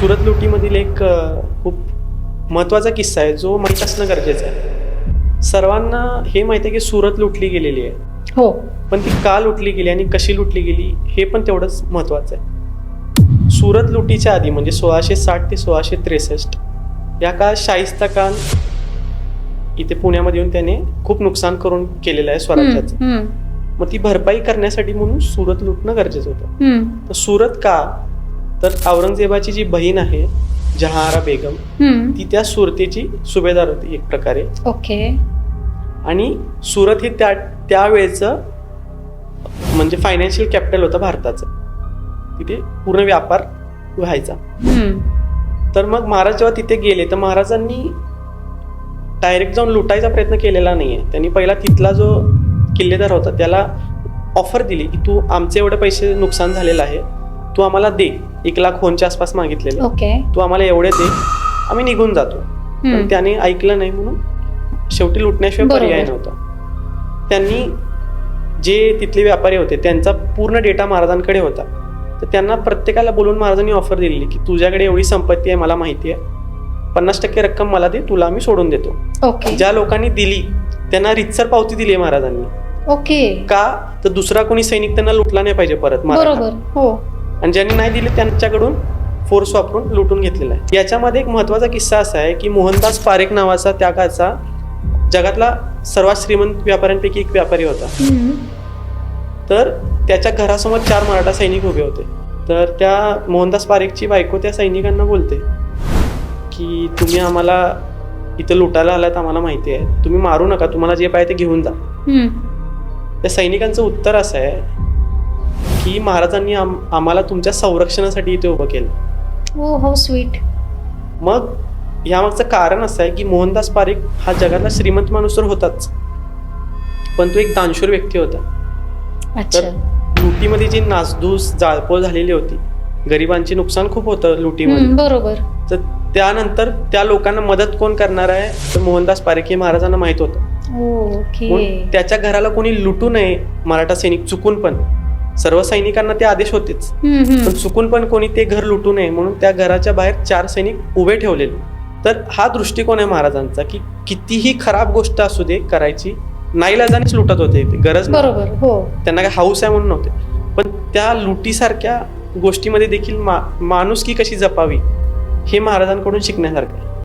सुरत लुटीमधील एक खूप महत्त्वाचा किस्सा आहे जो माहीत असणं गरजेचं आहे. सर्वांना हे माहिती आहे की सुरत लुटली गेलेली आहे. हो. पण ती का लुटली गेली आणि कशी लुटली गेली हे पण तेवढंच महत्त्वाचं आहे. सुरत लुटीच्या आधी म्हणजे सोळाशे साठ ते सोळाशे त्रेसष्ट या काळात शाहिस्ता खान इथे पुण्यामध्ये येऊन त्याने खूप नुकसान करून केलेलं आहे स्वराज्याचं. मग ती भरपाई करण्यासाठी म्हणून सुरत लुटणं गरजेचं होतं. तर सुरत का तर औरंगजेबाची जी बहीण आहे जहारा बेगम. ती त्या सुरतेची सुभेदार होती एक प्रकारे. ओके. आणि सुरत हे त्या त्यावेळेचं म्हणजे फायनान्शियल कॅपिटल होतं भारताचं. तिथे पूर्ण व्यापार व्हायचा. तर मग महाराज जेव्हा तिथे गेले तर महाराजांनी डायरेक्ट जाऊन लुटायचा प्रयत्न केलेला नाहीये. त्यांनी पहिला तिथला जो किल्लेदार होता त्याला ऑफर दिली की तू आमचे एवढे पैसे नुकसान झालेलं आहे. तू आम्हाला दे. एक लाख होनच्या आसपास मागितलेले. ओके. तू आम्हाला एवढे दे आम्ही निघून जातो. हम्म. त्याने ऐकलं नाही म्हणून शेवटी लुटण्याशिवाय बरोबर. पर्याय नव्हता. त्यांनी जे तिथले व्यापारी होते त्यांचा पूर्ण डेटा महाराजांकडे होता. तर त्यांना प्रत्येकाला बोलून महाराजांनी ऑफर दिलेली की तुझ्याकडे एवढी संपत्ती आहे मला माहिती आहे. पन्नास टक्के रक्कम मला दे तुला आम्ही सोडून देतो. ओके. ज्या लोकांनी दिली त्यांना रितसर पावती दिली आहे महाराजांनी. ओके. का? तर दुसरा कोणी सैनिक त्यांना लुटला नाही पाहिजे परत महाराजांना. बरोबर. हो. आणि ज्यांनी नाही दिले त्यांच्याकडून फोर्स वापरून लुटून घेतलेला आहे. याच्यामध्ये एक महत्त्वाचा किस्सा असा आहे की मोहनदास पारेख नावाचा त्या काळचा जगातला सर्वात श्रीमंत व्यापाऱ्यांपैकी एक व्यापारी होता. तर त्याच्या घरासमोर चार मराठा सैनिक उभे होते. तर त्या मोहनदास पारेखची बायको त्या सैनिकांना बोलते की तुम्ही आम्हाला इथं लुटायला आलात आम्हाला माहिती आहे. तुम्ही मारू नका तुम्हाला जे पाहिजे ते घेऊन जा. त्या सैनिकांचं उत्तर असं आहे की महाराजांनी आम आम्हाला तुमच्या संरक्षणासाठी इथे उभं केलं. ओ हो स्वीट मग यामागचं कारण असं आहे की मोहनदास पारेख हा जगातला श्रीमंत माणूस तर होताच. पण तो एक दानशूर व्यक्ती होता. अच्छा. तर लुटीमध्ये जी नासधूस जाळपोळ झालेली होती गरिबांचे नुकसान खूप होतं लुटीमध्ये. बरोबर. तर त्यानंतर त्या लोकांना मदत कोण करणार आहे? तर मोहनदास पारेख हे महाराजांना माहीत होतं. म्हणून त्याच्या घराला कोणी लुटू नये मराठा सैनिक चुकून पण. सर्व सैनिकांना ते आदेश होतेच. पण चुकून पण कोणी ते घर लुटू नये म्हणून त्या घराच्या बाहेर चार सैनिक उभे ठेवलेले. तर हा दृष्टिकोन आहे महाराजांचा की कितीही खराब गोष्ट असू दे करायची नाईलाजानेच लुटत होते गरज. बरोबर हो. त्यांना काय हाऊस आहे म्हणून नव्हते. पण त्या लुटीसारख्या गोष्टीमध्ये देखील मा माणुसकी कशी जपावी हे महाराजांकडून शिकण्यासारखं